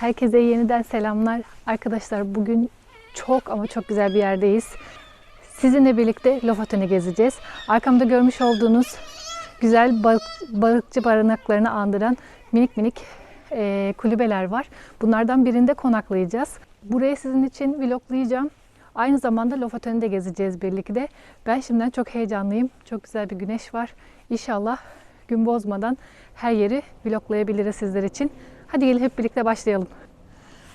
Herkese yeniden selamlar. Arkadaşlar bugün çok ama çok güzel bir yerdeyiz. Sizinle birlikte Lofoten'i gezeceğiz. Arkamda görmüş olduğunuz güzel balık, balıkçı barınaklarını andıran minik minik e, kulübeler var. Bunlardan birinde konaklayacağız. Burayı sizin için vloglayacağım. Aynı zamanda Lofoten'i de gezeceğiz birlikte. Ben şimdiden çok heyecanlıyım. Çok güzel bir güneş var. İnşallah gün bozmadan her yeri vloglayabiliriz sizler için. Hadi gelin hep birlikte başlayalım.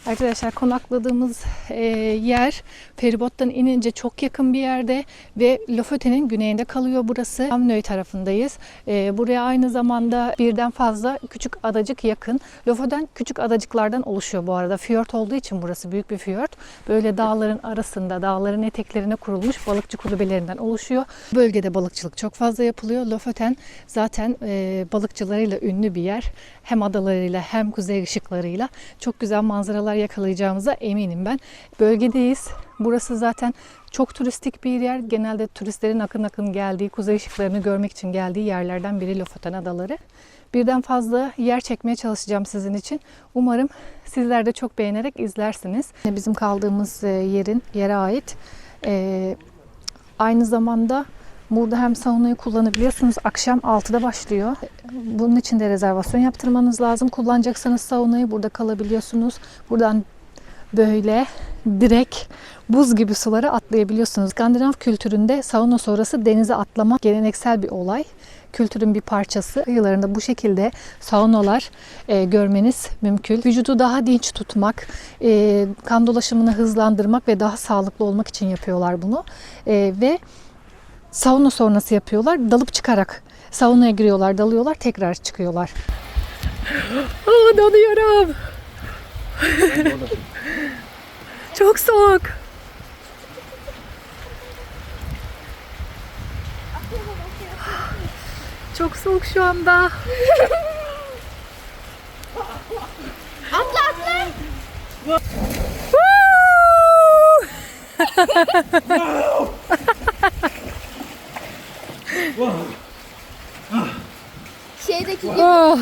Arkadaşlar konakladığımız e, yer feribottan inince çok yakın bir yerde ve Lofoten'in güneyinde kalıyor burası. Hamnöy tarafındayız. E, buraya aynı zamanda birden fazla küçük adacık yakın. Lofoten küçük adacıklardan oluşuyor bu arada. Fiyort olduğu için burası büyük bir fiyort. Böyle dağların arasında, dağların eteklerine kurulmuş balıkçı kulübelerinden oluşuyor. Bölgede balıkçılık çok fazla yapılıyor. Lofoten zaten e, balıkçılarıyla ünlü bir yer. Hem adalarıyla hem kuzey ışıklarıyla çok güzel manzaralar yakalayacağımıza eminim ben. Bölgedeyiz. Burası zaten çok turistik bir yer. Genelde turistlerin akın akın geldiği, kuzey ışıklarını görmek için geldiği yerlerden biri Lofoten Adaları. Birden fazla yer çekmeye çalışacağım sizin için. Umarım sizler de çok beğenerek izlersiniz. Bizim kaldığımız e, yerin yere ait. Ee, aynı zamanda Burada hem saunayı kullanabiliyorsunuz. Akşam 6'da başlıyor. Bunun için de rezervasyon yaptırmanız lazım. Kullanacaksanız saunayı burada kalabiliyorsunuz. Buradan böyle direkt buz gibi sulara atlayabiliyorsunuz. Skandinav kültüründe sauna sonrası denize atlamak geleneksel bir olay. Kültürün bir parçası. Kıyılarında bu şekilde saunalar e, görmeniz mümkün. Vücudu daha dinç tutmak, e, kan dolaşımını hızlandırmak ve daha sağlıklı olmak için yapıyorlar bunu. E, ve sauna sonrası yapıyorlar. Dalıp çıkarak saunaya giriyorlar, dalıyorlar, tekrar çıkıyorlar. Aa, donuyorum. Çok soğuk. Çok soğuk şu anda. Atla atla. Şeydeki gibi. Oh.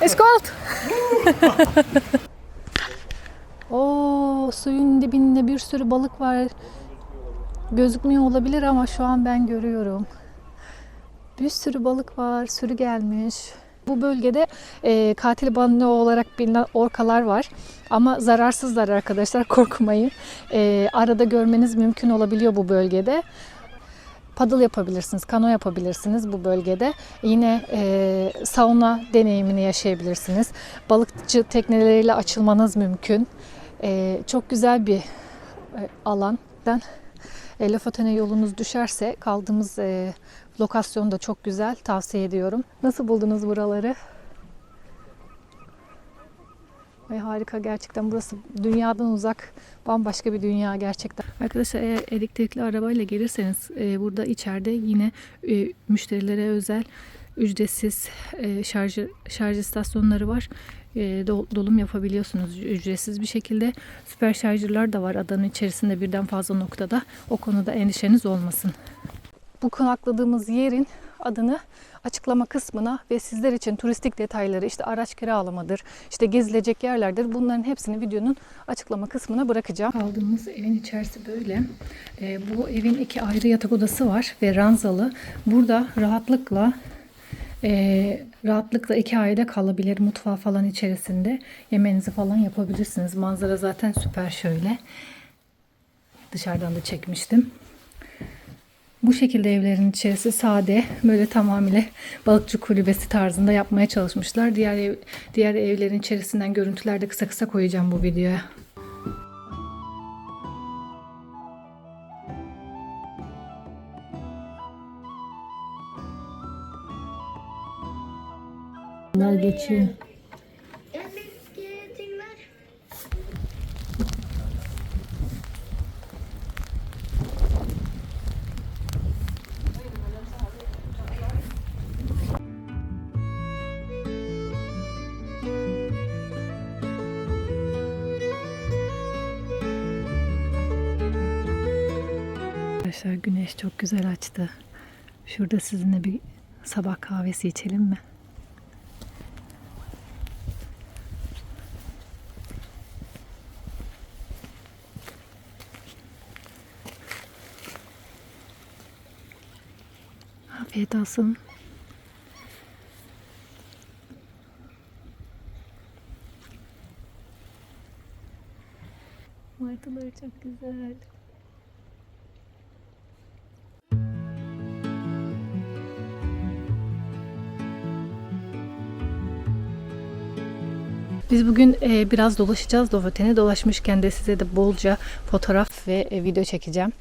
Eskort. Oo, suyun dibinde bir sürü balık var. Gözükmüyor olabilir ama şu an ben görüyorum. Bir sürü balık var, sürü gelmiş. Bu bölgede e, katil balığı olarak bilinen orkalar var. Ama zararsızlar arkadaşlar korkmayın. E, arada görmeniz mümkün olabiliyor bu bölgede. Paddle yapabilirsiniz, kano yapabilirsiniz bu bölgede. Yine e, sauna deneyimini yaşayabilirsiniz. Balıkçı tekneleriyle açılmanız mümkün. E, çok güzel bir e, alan. Ben e, Lofoten'e yolunuz düşerse kaldığımız e, lokasyon da çok güzel. Tavsiye ediyorum. Nasıl buldunuz buraları? Ay harika gerçekten burası dünyadan uzak bambaşka bir dünya gerçekten. Arkadaşlar eğer elektrikli arabayla gelirseniz e, burada içeride yine e, müşterilere özel ücretsiz e, şarj şarj istasyonları var. E, do- dolum yapabiliyorsunuz ücretsiz bir şekilde. Süper şarjırlar da var adanın içerisinde birden fazla noktada. O konuda endişeniz olmasın. Bu konakladığımız yerin adını açıklama kısmına ve sizler için turistik detayları işte araç kiralamadır, işte gezilecek yerlerdir bunların hepsini videonun açıklama kısmına bırakacağım. Kaldığımız evin içerisi böyle. Ee, bu evin iki ayrı yatak odası var ve ranzalı. Burada rahatlıkla e, rahatlıkla iki aile kalabilir. Mutfağı falan içerisinde yemeğinizi falan yapabilirsiniz. Manzara zaten süper şöyle. Dışarıdan da çekmiştim. Bu şekilde evlerin içerisi sade, böyle tamamıyla balıkçı kulübesi tarzında yapmaya çalışmışlar. Diğer ev, diğer evlerin içerisinden görüntüler de kısa kısa koyacağım bu videoya. Bunlar geçiyor. çok güzel açtı. Şurada sizinle bir sabah kahvesi içelim mi? Afiyet olsun. Martılar çok güzel. Biz bugün e, biraz dolaşacağız Lofoten'e. Dolaşmışken de size de bolca fotoğraf ve e, video çekeceğim.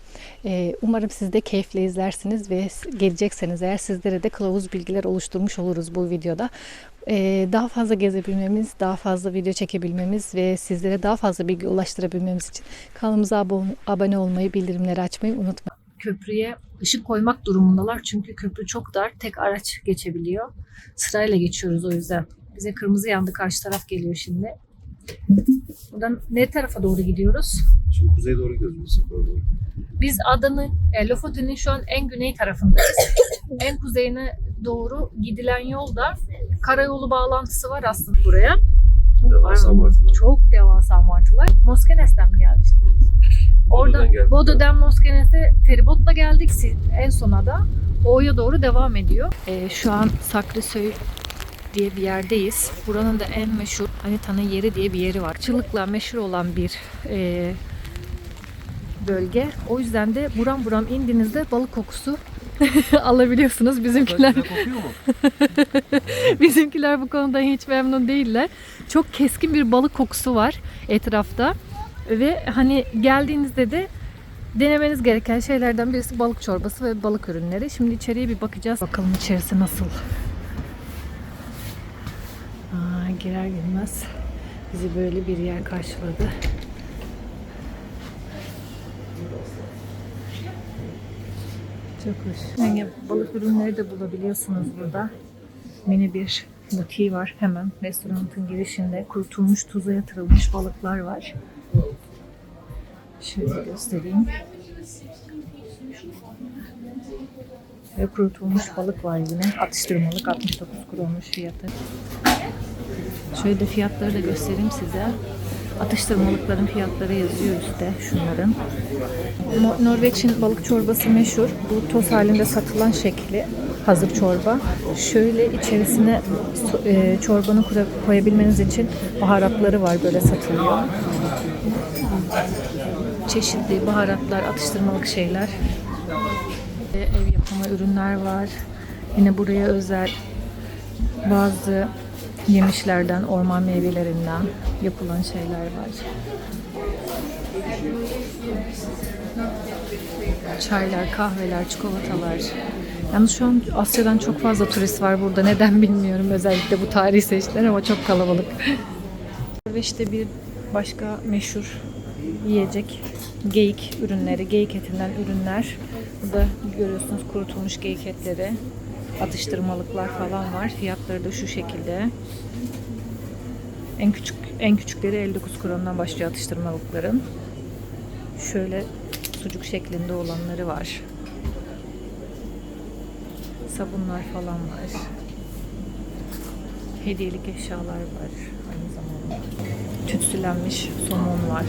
E, umarım siz de keyifle izlersiniz ve gelecekseniz eğer sizlere de kılavuz bilgiler oluşturmuş oluruz bu videoda. E, daha fazla gezebilmemiz, daha fazla video çekebilmemiz ve sizlere daha fazla bilgi ulaştırabilmemiz için kanalımıza abone olmayı, bildirimleri açmayı unutmayın. Köprüye ışık koymak durumundalar çünkü köprü çok dar, tek araç geçebiliyor. Sırayla geçiyoruz o yüzden. Bize kırmızı yandı, karşı taraf geliyor şimdi. Buradan ne tarafa doğru gidiyoruz? Şimdi kuzeye doğru gidiyoruz biz doğru. Biz adanın, e, Lofoten'in şu an en güney tarafındayız. en kuzeyine doğru gidilen yolda karayolu bağlantısı var aslında buraya. Devasa martılar. Çok devasa martılar. Moskenes'ten mi gelmiştiniz? Oradan Bodo'dan Moskenes'e feribotla geldik. En sona da O'ya doğru devam ediyor. E, şu an Sakrisöy diye bir yerdeyiz. Buranın da en meşhur Anita'nın yeri diye bir yeri var. Çılıkla meşhur olan bir e, bölge. O yüzden de buram buram indiğinizde balık kokusu alabiliyorsunuz. Bizimkiler Güzel kokuyor mu? bizimkiler bu konuda hiç memnun değiller. Çok keskin bir balık kokusu var etrafta. Ve hani geldiğinizde de denemeniz gereken şeylerden birisi balık çorbası ve balık ürünleri. Şimdi içeriye bir bakacağız. Bakalım içerisi nasıl. Girer girmez bizi böyle bir yer karşıladı. Çok hoş. Yani balık ürünleri de bulabiliyorsunuz burada. Mini bir butiği var hemen restoranın girişinde. Kurutulmuş, tuza yatırılmış balıklar var. Şöyle göstereyim. Ve kurutulmuş balık var yine. Atıştırmalık 69 kurulmuş fiyatı. Şöyle de fiyatları da göstereyim size. Atıştırmalıkların fiyatları yazıyor üstte şunların. Norveç'in balık çorbası meşhur. Bu toz halinde satılan şekli hazır çorba. Şöyle içerisine e, çorbanı koyabilmeniz için baharatları var böyle satılıyor. Çeşitli baharatlar, atıştırmalık şeyler. Ev yapımı ürünler var. Yine buraya özel bazı yemişlerden, orman meyvelerinden yapılan şeyler var. Çaylar, kahveler, çikolatalar. Yalnız şu an Asya'dan çok fazla turist var burada. Neden bilmiyorum. Özellikle bu tarihi seçtiler ama çok kalabalık. Ve işte bir başka meşhur yiyecek geyik ürünleri, geyik etinden ürünler. Burada görüyorsunuz kurutulmuş geyik etleri, atıştırmalıklar falan var. Fiyatları da şu şekilde. En küçük en küçükleri 59 krondan başlıyor atıştırmalıkların. Şöyle sucuk şeklinde olanları var. Sabunlar falan var. Hediyelik eşyalar var aynı zamanda. Tütsülenmiş somon var.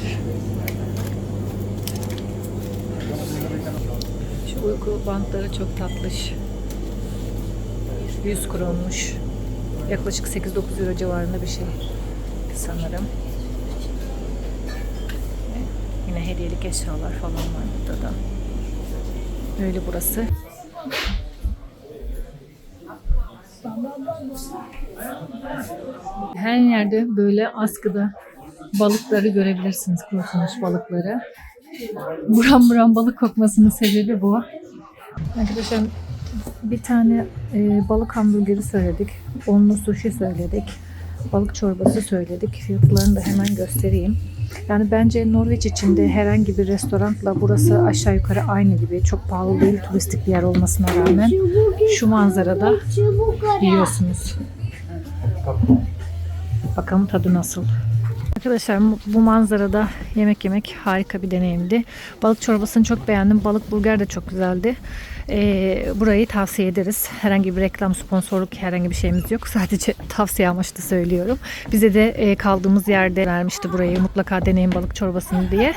Şu uyku bantları çok tatlış. 100 kronmuş. Yaklaşık 8-9 euro civarında bir şey sanırım. Yine hediyelik eşyalar falan var burada da. Böyle burası. Her yerde böyle askıda balıkları görebilirsiniz, kurutulmuş balıkları. Buram buram balık kokmasının sebebi bu. Arkadaşlar bir tane e, balık hamburgeri söyledik. Onlu sushi söyledik. Balık çorbası söyledik. Fiyatlarını da hemen göstereyim. Yani bence Norveç içinde herhangi bir restoranla burası aşağı yukarı aynı gibi. Çok pahalı değil turistik bir yer olmasına rağmen. Şu manzarada yiyorsunuz. Bakalım tadı nasıl. Arkadaşlar bu- manzarada yemek yemek harika bir deneyimdi. Balık çorbasını çok beğendim. Balık burger de çok güzeldi. E, burayı tavsiye ederiz. Herhangi bir reklam, sponsorluk herhangi bir şeyimiz yok. Sadece tavsiye amaçlı söylüyorum. Bize de e, kaldığımız yerde vermişti burayı. Mutlaka deneyin balık çorbasını diye.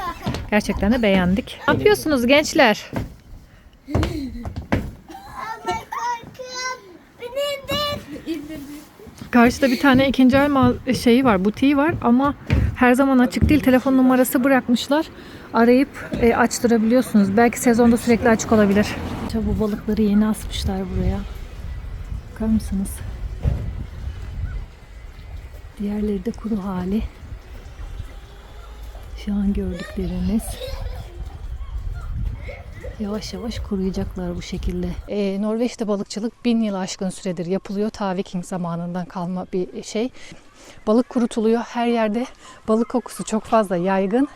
Gerçekten de beğendik. Ne yapıyorsunuz gençler? Karşıda bir tane ikinci el şeyi var, butiği var ama her zaman açık değil. Telefon numarası bırakmışlar. Arayıp e, açtırabiliyorsunuz. Belki sezonda sürekli açık olabilir. Bu balıkları yeni asmışlar buraya. Bakar mısınız? Diğerleri de kuru hali. Şu an gördükleriniz. Yavaş yavaş kuruyacaklar bu şekilde. Ee, Norveç'te balıkçılık bin yıl aşkın süredir yapılıyor. Ta Viking zamanından kalma bir şey. Balık kurutuluyor. Her yerde balık kokusu çok fazla yaygın.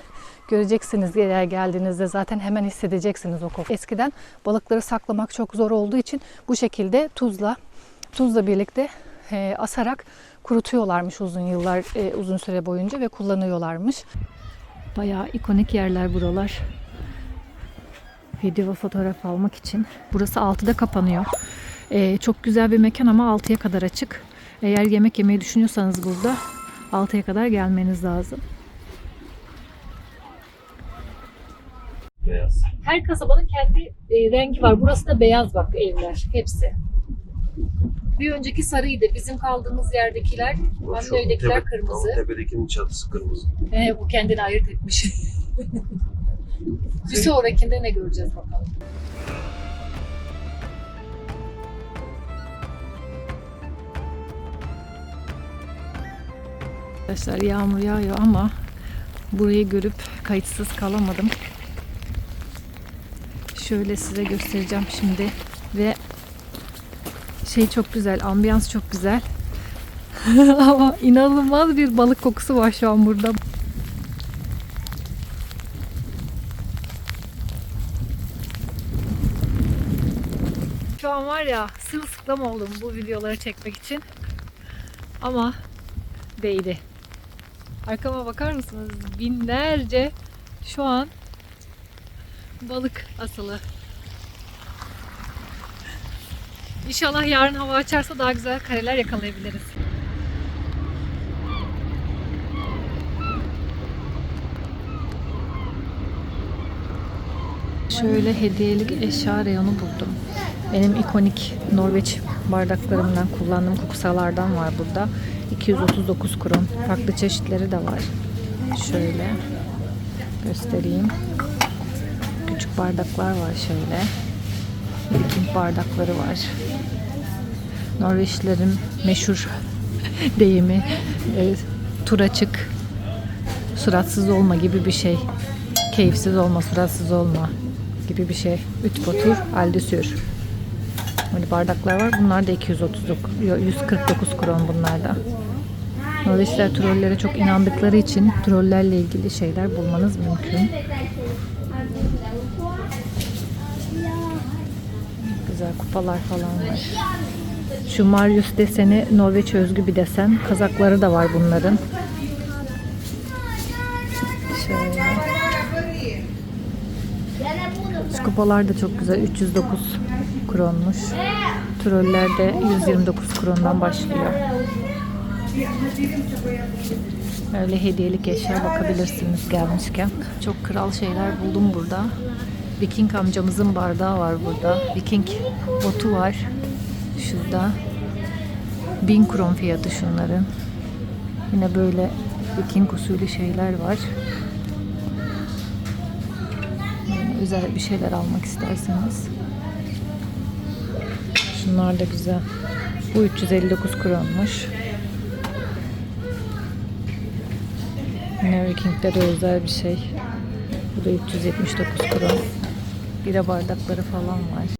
Göreceksiniz eğer geldiğinizde zaten hemen hissedeceksiniz o koku. Eskiden balıkları saklamak çok zor olduğu için bu şekilde tuzla tuzla birlikte e, asarak kurutuyorlarmış uzun yıllar e, uzun süre boyunca ve kullanıyorlarmış. Bayağı ikonik yerler buralar video fotoğraf almak için. Burası 6'da kapanıyor. Ee, çok güzel bir mekan ama 6'ya kadar açık. Eğer yemek yemeyi düşünüyorsanız burada 6'ya kadar gelmeniz lazım. Beyaz. Her kasabanın kendi e, rengi var. Burası da beyaz bak evler. Hepsi. Bir önceki sarıydı. Bizim kaldığımız yerdekiler, şu Hamlöy'dekiler tepe- kırmızı. Tamam, tepedekinin çatısı kırmızı. Ee, bu kendini ayırt etmiş. bir sonrakinde ne göreceğiz bakalım. Arkadaşlar yağmur yağıyor ama burayı görüp kayıtsız kalamadım. Şöyle size göstereceğim şimdi ve şey çok güzel, ambiyans çok güzel. ama inanılmaz bir balık kokusu var şu an burada. Şu an var ya sırılsıklam oldum bu videoları çekmek için. Ama değdi. Arkama bakar mısınız? Binlerce şu an balık asılı. İnşallah yarın hava açarsa daha güzel kareler yakalayabiliriz. Şöyle hediyelik eşya reyonu buldum. Benim ikonik Norveç bardaklarımdan kullandığım kukusalardan var burada. 239 kron. Farklı çeşitleri de var. Şöyle göstereyim. Küçük bardaklar var şöyle. Viking bardakları var. Norveçlilerin meşhur deyimi e, tur açık suratsız olma gibi bir şey. Keyifsiz olma, suratsız olma gibi bir şey. Ütpotur, aldüsür. Böyle bardaklar var. Bunlar da 239, yo, 149 kron bunlar da. Norveçliler trollere çok inandıkları için trollerle ilgili şeyler bulmanız mümkün. Güzel kupalar falan var. Şu Marius deseni Norveç özgü bir desen. Kazakları da var bunların. Şöyle. Şu kupalar da çok güzel. 309 kronmuş. Troller de 129 krondan başlıyor. Öyle hediyelik eşya bakabilirsiniz gelmişken. Çok kral şeyler buldum burada. Viking amcamızın bardağı var burada. Viking botu var. Şurada. 1000 kron fiyatı şunların. Yine böyle Viking usulü şeyler var. Yani özel bir şeyler almak isterseniz. Şunlar da güzel. Bu 359 kronmuş. Yine Viking'de de özel bir şey. Bu da 379 kron. Bira bardakları falan var.